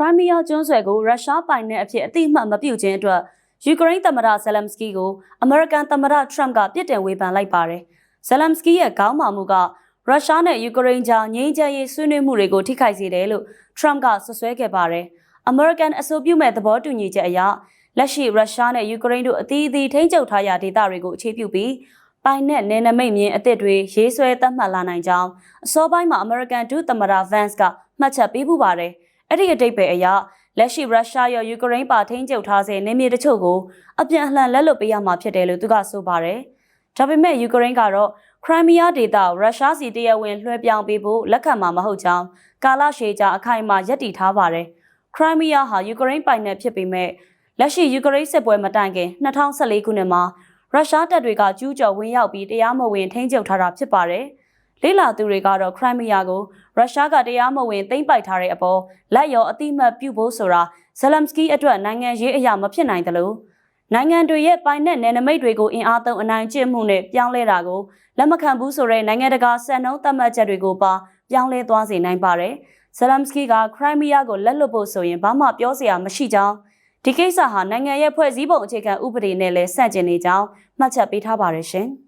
ရိုင်းမီးယားကျွန်းဆွယ်ကိုရုရှားပိုင်တဲ့အဖြစ်အတိအမှတ်မပြုခြင်းအတွက်ယူကရိန်းသမ္မတဇယ်လမ်စကီကိုအမေရိကန်သမ္မတထရမ့်ကပြစ်တင်ဝေဖန်လိုက်ပါတယ်။ဇယ်လမ်စကီရဲ့ခေါင်းမာမှုကရုရှားနဲ့ယူကရိန်းကြားငြိမ်းချမ်းရေးဆွေးနွေးမှုတွေကိုထိခိုက်စေတယ်လို့ထရမ့်ကဆွဆွဲခဲ့ပါတယ်။အမေရိကန်အဆိုပြုမဲ့သဘောတူညီချက်အရလက်ရှိရုရှားနဲ့ယူကရိန်းတို့အသီးအသီးထိန်းချုပ်ထားရာဒေသတွေကိုအခြေပြုပြီးပိုင်နဲ့နယ်နိမိတ်မြင်းအသစ်တွေရေးဆွဲသတ်မှတ်လာနိုင်ကြောင်းအစောပိုင်းမှာအမေရိကန်ဒုသမ္မတဗန်စ်ကမှတ်ချက်ပေးပူပါတယ်။ အဲ့ဒီအတိတ်ပဲအရလက်ရှိရုရှားရောယူကရိန်းပါထိန်းချုပ်ထားစေနေမြေတချို့ကိုအပြန်အလှန်လက်လွတ်ပေးရမှာဖြစ်တယ်လို့သူကဆိုပါတယ်။ဒါပေမဲ့ယူကရိန်းကတော့ခရိုင်းမီးယားဒေသကိုရုရှားစီတရားဝင်လွှဲပြောင်းပေးဖို့လက်ခံမှာမဟုတ်ကြောင်းကာလရှည်ကြာအခိုင်အမာယက်တည်ထားပါတယ်။ခရိုင်းမီးယားဟာယူကရိန်းပိုင်နယ်ဖြစ်ပေမဲ့လက်ရှိယူကရိန်းစစ်ပွဲမတိုင်ခင်2014ခုနှစ်မှာရုရှားတပ်တွေကကျူးကျော်ဝင်ရောက်ပြီးတရားမဝင်ထိန်းချုပ်ထားတာဖြစ်ပါတယ်။လေးလာသူတွေကတော့ခရိုင်းမီးယားကို ရုရှားကတရားမဝင်သိမ်းပိုက်ထားတဲ့အပေါ်လက်ရောအတိမတ်ပြုဖို့ဆိုတာဇလမ်စကီအတွက်နိုင်ငံရေးအရာမဖြစ်နိုင်တယ်လို့နိုင်ငံတွေရဲ့ပိုင်နဲ့နယ်နိမိတ်တွေကိုအင်အားသုံးအနိုင်ကျင့်မှုနဲ့ပြောင်းလဲတာကိုလက်မခံဘူးဆိုတဲ့နိုင်ငံတကာစံနှုန်းသတ်မှတ်ချက်တွေကိုပါပြောင်းလဲသွားစေနိုင်ပါတယ်။ဇလမ်စကီကခရိုင်းမီးယားကိုလက်လွတ်ဖို့ဆိုရင်ဘာမှပြောစရာမရှိကြောင်းဒီကိစ္စဟာနိုင်ငံရဲ့ဖွဲ့စည်းပုံအခြေခံဥပဒေနဲ့လည်းဆန့်ကျင်နေကြောင်းမှတ်ချက်ပေးထားပါတယ်ရှင်။